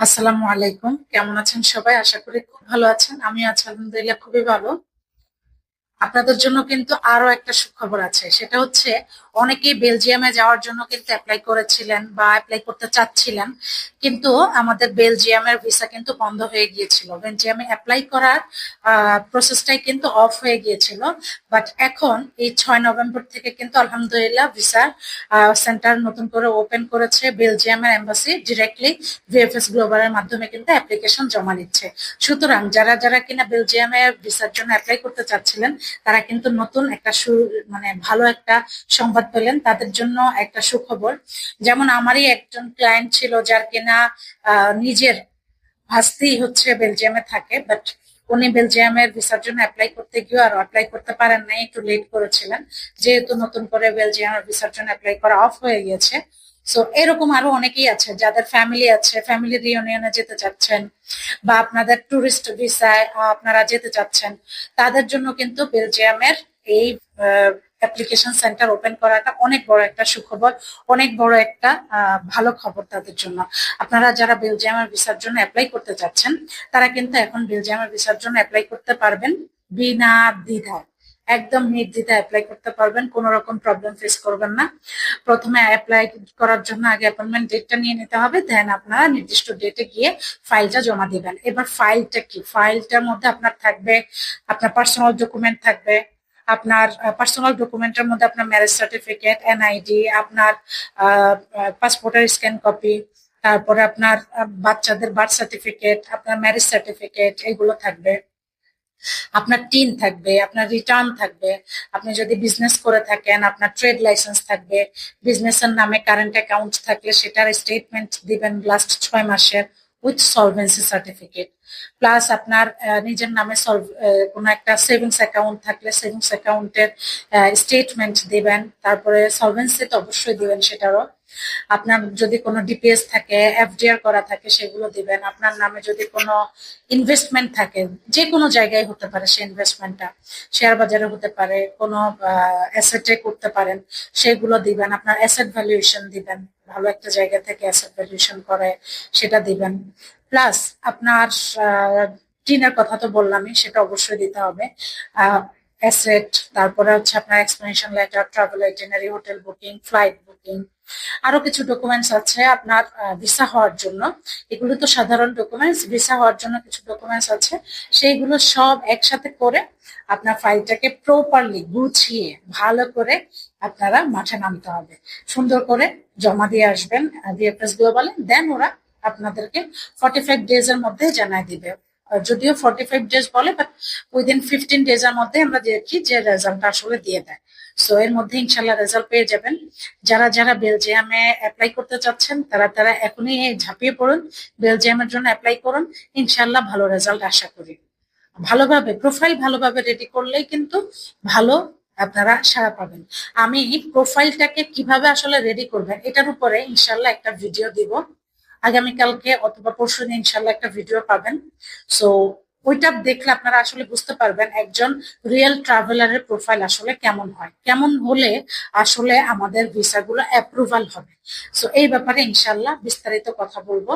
আসসালামু আলাইকুম। কেমন আছেন সবাই? আশা করি খুব ভালো আছেন। আমি আছি, আলহামদুলিল্লাহ, খুবই ভালো। আপনাদের জন্য কিন্তু আরও একটা সুখবর আছে। সেটা হচ্ছে, অনেকেই বেলজিয়ামে যাওয়ার জন্য কিন্তু অ্যাপ্লাই করেছিলেন বা অ্যাপ্লাই করতে চাচ্ছিলেন, কিন্তু আমাদের বেলজিয়ামের ভিসা কিন্তু বন্ধ হয়ে গিয়েছিল। বেলজিয়ামে অ্যাপ্লাই করার প্রসেসটাই কিন্তু অফ হয়ে গিয়েছিল। বাট এখন, এই ছয় নভেম্বর থেকে কিন্তু আলহামদুলিল্লাহ ভিসা সেন্টার নতুন করে ওপেন করেছে বেলজিয়ামের এম্বাসি ডিরেক্টলি ভিএফএস গ্লোবালের মাধ্যমে কিন্তু অ্যাপ্লিকেশন জমা নিচ্ছে সুতরাং যারা যারা কিনা বেলজিয়ামে ভিসার জন্য অ্যাপ্লাই করতে চাচ্ছিলেন তারা কিন্তু নতুন একটা সু মানে ভালো একটা সংবাদ পেলেন তাদের জন্য একটা সুখবর। যেমন আমারই একজন ক্লায়েন্ট ছিল যার কিনা নিজের ভাস্তি হচ্ছে বেলজিয়ামে থাকে বাট উনি বেলজিয়ামের ভিসার জন্য অ্যাপ্লাই করতে গিয়ে আর অ্যাপ্লাই করতে পারেন নাই, একটু লেট করেছিলেন। যেহেতু নতুন করে বেলজিয়ামের ভিসার জন্য অ্যাপ্লাই করা অফ হয়ে গিয়েছে সো এরকম আরও অনেকেই আছে, যাদের ফ্যামিলি আছে ফ্যামিলি রিউনিয়নে যেতে চাচ্ছেন, বা আপনাদের টুরিস্ট ভিসায় আপনারা যেতে চাচ্ছেন, তাদের জন্য কিন্তু বেলজিয়ামের এই অ্যাপ্লিকেশন সেন্টার ওপেন করাটা অনেক বড় একটা সুখবর, অনেক বড় একটা ভালো খবর তাদের জন্য। আপনারা যারা বেলজিয়ামের ভিসার জন্য অ্যাপ্লাই করতে চাচ্ছেন, তারা কিন্তু এখন বেলজিয়ামের ভিসার জন্য অ্যাপ্লাই করতে পারবেন বিনা দ্বিধায়। একদম নির্দ্বিধায় অ্যাপ্লাই করতে পারবেন, কোন রকম প্রবলেম ফেস করবেন না। প্রথমে অ্যাপ্লাই করার জন্য আগে অ্যাপয়েন্টমেন্ট ডেটটা নিয়ে নিতে হবে দেন আপনারা নির্দিষ্ট ডেটে গিয়ে ফাইলটা জমা দিবেন। এবার ফাইলটা কি? ফাইলটার মধ্যে আপনার থাকবে, আপনার পার্সোনাল ডকুমেন্ট থাকবে, আপনার পার্সোনাল ডকুমেন্টের মধ্যে আপনার ম্যারেজ সার্টিফিকেট এনআইডি আপনার পাসপোর্টের স্ক্যান কপি তারপরে আপনার বাচ্চাদের বার্থ সার্টিফিকেট আপনার ম্যারেজ সার্টিফিকেট এগুলো থাকবে। আপনার টিন থাকবে, আপনার রিটার্ন থাকবে, আপনি যদি বিজনেস করে থাকেন, আপনার ট্রেড লাইসেন্স থাকবে বিজনেসের নামে কারেন্ট অ্যাকাউন্ট থাকলে সেটার স্টেটমেন্ট দিবেন লাস্ট ছয় মাসের উইথ সলভেন্সি সার্টিফিকেট প্লাস আপনার নিজের নামে কোনো একটা সেভিংস অ্যাকাউন্ট থাকলে সেভিংস অ্যাকাউন্টের স্টেটমেন্ট দিবেন, তারপরে সলভেন্সি তো অবশ্যই দিবেন, সেটারও আপনার যদি কোনো ডিপিএস থাকে এফডিআর করা থাকে, সেগুলো দিবেন। আপনার নামে যদি কোনো ইনভেস্টমেন্ট থাকে, যে কোনো জায়গায় হতে পারে সেই ইনভেস্টমেন্টটা শেয়ার বাজারে হতে পারে, কোনো অ্যাসেটে করতে পারেন, সেগুলো দিবেন। আপনার অ্যাসেট ভ্যালুয়েশন দিবেন। ভালো একটা জায়গা থেকে অ্যাসেট ভ্যালুয়েশন করে, সেটা দিবেন। প্লাস আপনার টিনের কথা তো বললামই, সেটা অবশ্যই দিতে হবে। অ্যাসেট তারপরে হচ্ছে আপনার explanation letter travel itinerary hotel booking flight booking আরও কিছু ডকুমেন্টস আছে আপনার ভিসা হওয়ার জন্য। এগুলো তো সাধারণ ডকুমেন্টস ভিসা হওয়ার জন্য কিছু ডকুমেন্টস আছে। সেইগুলো সব একসাথে করে আপনার ফাইলটাকে প্রপারলি গুছিয়ে ভালো করে আপনারা মাঠে নামতে হবে। সুন্দর করে জমা দিয়ে আসবেন ডিএফএস গ্লোবালে দেন ওরা আপনাদেরকে ফর্টি ফাইভ ডেজ এর মধ্যে জানাই দিবে। যদিও ফর্টি ফাইভ ডেজ বলে বাট উইদিন ফিফটিন ডেজ এর মধ্যে আমরা দেখি যে রেজাল্টটা আসলে দিয়ে দেয়। সো এর মধ্যে ইনশাল্লাহ রেজাল্ট পেয়ে যাবেন। যারা যারা বেলজিয়ামে অ্যাপ্লাই করতে চাচ্ছেন, তারা তারা এখনই ঝাঁপিয়ে পড়ুন। বেলজিয়ামের জন্য অ্যাপ্লাই করুন। ইনশাল্লাহ ভালো রেজাল্ট আশা করি। ভালোভাবে প্রোফাইল ভালোভাবে রেডি করলেই কিন্তু ভালো আপনারা সারা পাবেন। আমি প্রোফাইলটাকে কীভাবে আসলে রেডি করবেন, এটার উপরে ইনশাল্লাহ একটা ভিডিও দিব। আগামীকালকে অথবা পরশু দিন ইনশাল্লাহ একটা ভিডিও পাবেন। সো ওইটা দেখলে আপনারা আসলে বুঝতে পারবেন একজন রিয়েল ট্রাভেলারের প্রোফাইল আসলে কেমন হয়। কেমন হলে আসলে আমাদের ভিসাগুলো অ্যাপ্রুভাল হবে। সো এই ব্যাপারে ইনশাল্লাহ বিস্তারিত কথা বলব।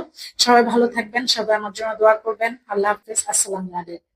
সবাই ভালো থাকবেন, সবাই আমার জন্য দোয়া করবেন। আল্লাহ হাফিজ। আসসালামু আলাইকুম।